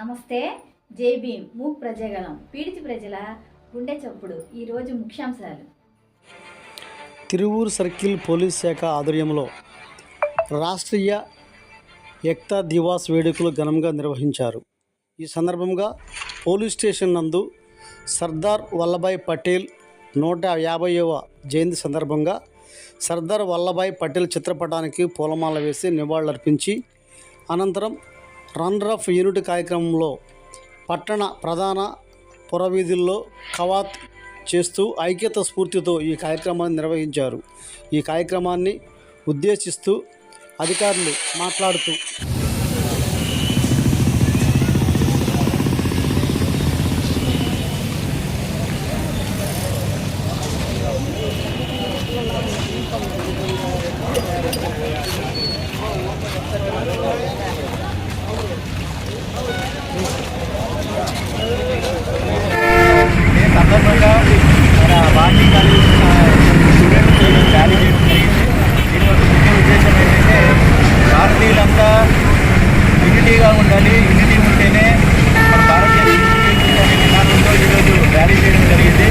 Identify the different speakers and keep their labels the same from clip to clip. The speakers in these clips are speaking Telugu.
Speaker 1: నమస్తే జై భీమ్. మూక్ ప్రజాగలం పీడితి ప్రజల గుండె చప్పుడు. ఈరోజు ముఖ్యాంశాలు.
Speaker 2: తిరువూరు సర్కిల్ పోలీస్ శాఖ ఆధ్వర్యంలో రాష్ట్రీయ ఏక్తా దివాస్ వేడుకలు ఘనంగా నిర్వహించారు. ఈ సందర్భంగా పోలీస్ స్టేషన్ నందు సర్దార్ వల్లభాయ్ పటేల్ నూట యాభైవ జయంతి సందర్భంగా సర్దార్ వల్లభాయ్ పటేల్ చిత్రపటానికి పూలమాల వేసి నివాళులర్పించి అనంతరం రన్రఫ్ యూనిట్ కార్యక్రమంలో పట్టణ ప్రధాన పురవీధుల్లో కవాత్ చేస్తూ ఐక్యత స్ఫూర్తితో ఈ కార్యక్రమాన్ని నిర్వహించారు. ఈ కార్యక్రమాన్ని ఉద్దేశిస్తూ అధికారులు మాట్లాడుతూ
Speaker 3: ఈ సందర్భంగా మన వాటి కాలేజ్ స్టూడెంట్స్ ర్యాలీ చేయడం జరిగింది దీని యొక్క ముఖ్య ఉద్దేశం ఏంటంటే భారతీయులంతా యూనిటీగా ఉండాలి యూనిటీ ఉంటేనే మన భారతదేశం అనే నినాదంతో ఈరోజు ర్యాలీ చేయడం జరిగింది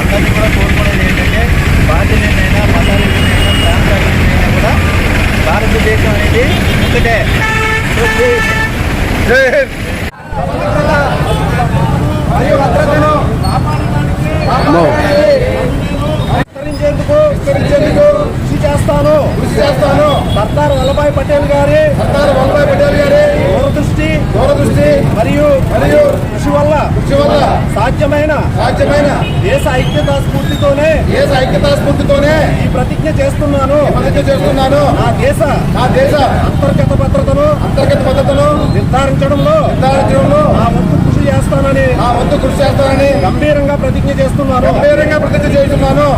Speaker 3: అందరినీ కూడా కోరుకునేది ఏంటంటే భారతీయులైనా మతాలైనా ప్రాంతాలైనా కూడా భారతదేశం అనేది ఒకటే మరియు భద్రతను కృషి చేస్తాను కృషి చేస్తాను సర్దార్ వల్లభాయ్ పటేల్ గారి సర్దార్ వల్లభాయ్ పటేల్ గారి దూరదృష్టి మరియు మరియు కృషి వల్ల కృషి వల్ల సాధ్యమైన సాధ్యమైన దేశ ఐక్యతా స్ఫూర్తితోనే దేశ ఐక్యతా స్ఫూర్తితోనే ఈ ప్రతిజ్ఞ చేస్తున్నాను. ప్రతిజ్ఞ చేస్తున్నాను. నా దేశ నా దేశ అంతర్గత భద్రతను అంతర్గత భద్రతను నిర్ధారించడంలో నిర్ధారించడంలో నా వంతు కృషి చేస్తానని నా వంతు కృషి చేస్తానని గంభీరంగా ప్రతిజ్ఞ చేస్తున్నాను. గంభీరంగా ప్రతిజ్ఞ చేస్తున్నాను.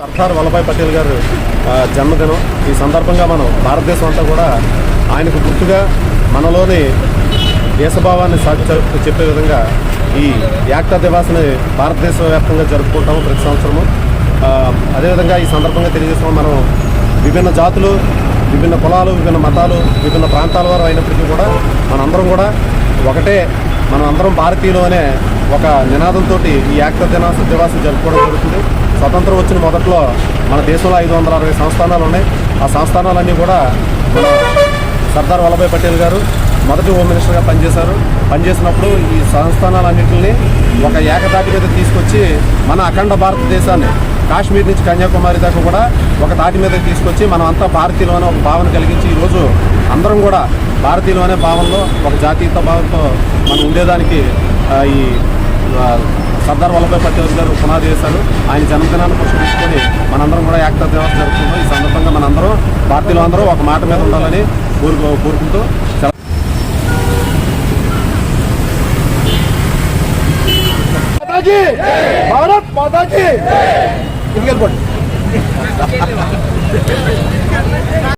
Speaker 4: సర్దార్ వల్లభాయ్ పటేల్ గారు జన్మదినం ఈ సందర్భంగా మనం భారతదేశం అంతా కూడా ఆయనకు గుర్తుగా మనలోని దేశభావాన్ని సాటి చెప్పే విధంగా ఈ యాక్టా దివాస్ని భారతదేశ వ్యాప్తంగా జరుపుకుంటాము ప్రతి సంవత్సరము. అదేవిధంగా ఈ సందర్భంగా తెలియజేస్తాం మనం విభిన్న జాతులు విభిన్న కులాలు విభిన్న మతాలు విభిన్న ప్రాంతాల వారు అయినప్పటికీ కూడా మనందరం కూడా ఒకటే మనం అందరం భారతీయులు అనే ఒక నినాదంతో ఈ యాక్త దినాస దివాసం జరుపుకోవడం జరుగుతుంది. స్వతంత్రం వచ్చిన మొదట్లో మన దేశంలో ఐదు వందల అరవై సంస్థానాలు ఉన్నాయి. ఆ సంస్థానాలన్నీ కూడా మన సర్దార్ వల్లభాయ్ పటేల్ గారు మొదటి హోమ్ మినిస్టర్గా పనిచేశారు. పనిచేసినప్పుడు ఈ సంస్థానాలన్నింటినీ ఒక ఏకతాటి మీద తీసుకొచ్చి మన అఖండ భారతదేశాన్ని కాశ్మీర్ నుంచి కన్యాకుమారి దాకా కూడా ఒక దాటి మీద తీసుకొచ్చి మనం అంతా భారతీయులు అనే ఒక భావన కలిగించి ఈరోజు అందరం కూడా భారతీయులు అనే భావనలో ఒక జాతీయత భావంతో మనం ఉండేదానికి ఈ సర్దార్ వల్లభాయ్ పటేల్ గారు పునాది వేశారు. ఆయన జన్మదినాన్ని పురస్కరించుకొని మనందరం కూడా ఏకతా దివస్ జరుపుకుంటాం ఈ సందర్భంగా మనందరం. భారతీయులు అందరూ ఒక మాట మీద ఉండాలని కోరుకో కోరుకుంటూ సెలవు.
Speaker 3: భారత్ మాతాజీ!